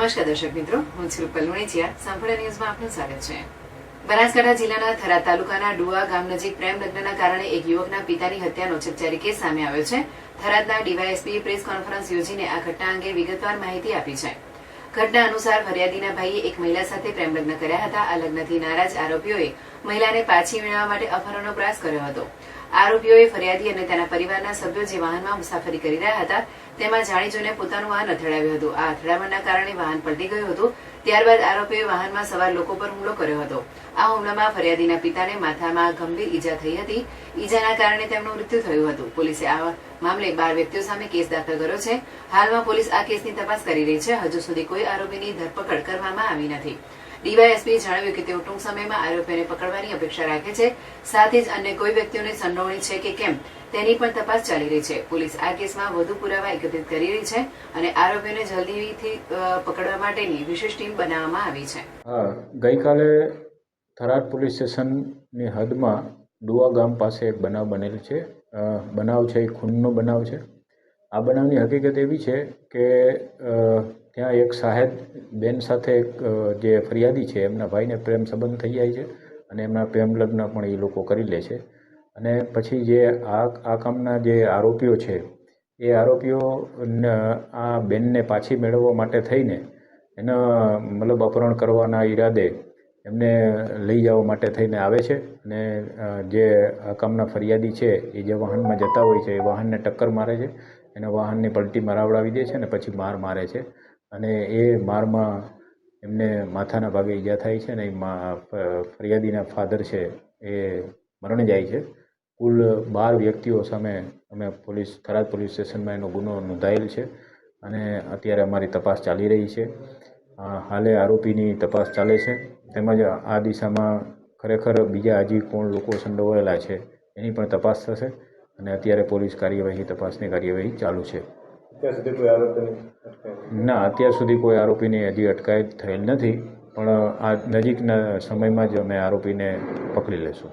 નમસ્કાર દર્શક મિત્રો, હું છું રૂપલ સાંભળા ન્યૂઝમાં આપનું સ્વાગત છે. બનાસકાંઠા જિલ્લાના થરા તાલુકાના ડુઆ ગામ નજીક પ્રેમ લગ્નના કારણે એક યુવકના પિતાની હત્યાનો ચકચારી કેસ સામે આવ્યો છે. થરાદના ડીવાયએસપીએ પ્રેસ કોન્ફરન્સ યોજીને આ ઘટના અંગે વિગતવાર માહિતી આપી છે. ઘટના અનુસાર ફરિયાદીના ભાઈએ એક મહિલા સાથે પ્રેમ લગ્ન કર્યા હતા. આ લગ્નથી નારાજ આરોપીઓએ મહિલાને પાછી મેળવવા માટે અપહરણનો પ્રયાસ કર્યો હતો. આરોપીઓએ ફરિયાદી અને તેના પરિવારના સભ્યો જે વાહનમાં મુસાફરી કરી રહ્યા હતા, તેમાં જાણી જોઈને પોતાનું વાહન અથડાવ્યું હતું. આ અથડામણના કારણે વાહન પલટી ગયું હતું. ત્યારબાદ આરોપીઓએ વાહનમાં સવાર લોકો પર હુમલો કર્યો હતો. આ હુમલામાં ફરિયાદીના પિતાને માથામાં ગંભીર ઈજા થઈ હતી. ઈજાના કારણે તેમનું મૃત્યુ થયું હતું. પોલીસે આ મામલે બાર વ્યક્તિઓ સામે કેસ દાખલ કર્યો છે. હાલમાં પોલીસ આ કેસની તપાસ કરી રહી છે. હજુ સુધી કોઈ આરોપીની ધરપકડ કરવામાં આવી નથી. ડીવાયએસપીએ જણાવ્યું કે તેઓ ટૂંક સમયમાં આરોપીઓને પકડવાની અપેક્ષા રાખે છે. સાથે જ અન્ય કોઈ વ્યક્તિઓની સંડોવણી છે કે કેમ, તેની પણ તપાસ ચાલી રહી છે. પોલીસ આ કેસમાં વધુ પુરાવા એકત્રિત કરી રહી છે અને આરોપીઓને જલ્દીથી પકડવા માટેની વિશેષ ટીમ બનાવવામાં આવી છે. ગઈકાલે થરાદ પોલીસ સ્ટેશનની હદમાં ડુઆ ગામ પાસે એક બનાવ બનેલ છે. બનાવ છે એ ખૂનનો બનાવ છે. આ બનાવની હકીકત એવી છે કે ત્યાં એક સાહેબ બેન સાથે એક જે ફરિયાદી છે, એમના ભાઈને પ્રેમ સંબંધ થઈ જાય છે અને એમના પ્રેમ લગ્ન પણ એ લોકો કરી લે છે. અને પછી જે આ આ કામના જે આરોપીઓ છે, એ આરોપીઓ આ બેનને પાછી મેળવવા માટે થઈને એના, મતલબ અપહરણ કરવાના ઈરાદે એમને લઈ જવા માટે થઈને આવે છે. અને જે આ કામના ફરિયાદી છે, એ જે વાહનમાં જતા હોય છે, એ વાહનને ટક્કર મારે છે. એના વાહનને પલટી મરાવડાવી દે છે અને પછી માર મારે છે. અને એ મારમાં એમને માથાના ભાગે ઈજા થાય છે અને એ ફરિયાદીના ફાધર છે એ મરણ જાય છે. કુલ બાર વ્યક્તિઓ સામે અમે પોલીસ, થરાદ પોલીસ સ્ટેશનમાં એનો ગુનો નોંધાયેલ છે અને અત્યારે અમારી તપાસ ચાલી રહી છે. હાલે આરોપીની તપાસ ચાલે છે. તેમજ આ દિશામાં ખરેખર બીજા હજી કોણ લોકો સંડોવાયેલા છે એની પણ તપાસ થશે. અને અત્યારે પોલીસ કાર્યવાહી તપાસની કાર્યવાહી ચાલુ છે. અત્યાર સુધી કોઈ ના અત્યાર સુધી કોઈ આરોપીની હજી અટકાયત થયેલ નથી પણ આ નજીકના સમયમાં જ અમે આરોપીને પકડી લેશું.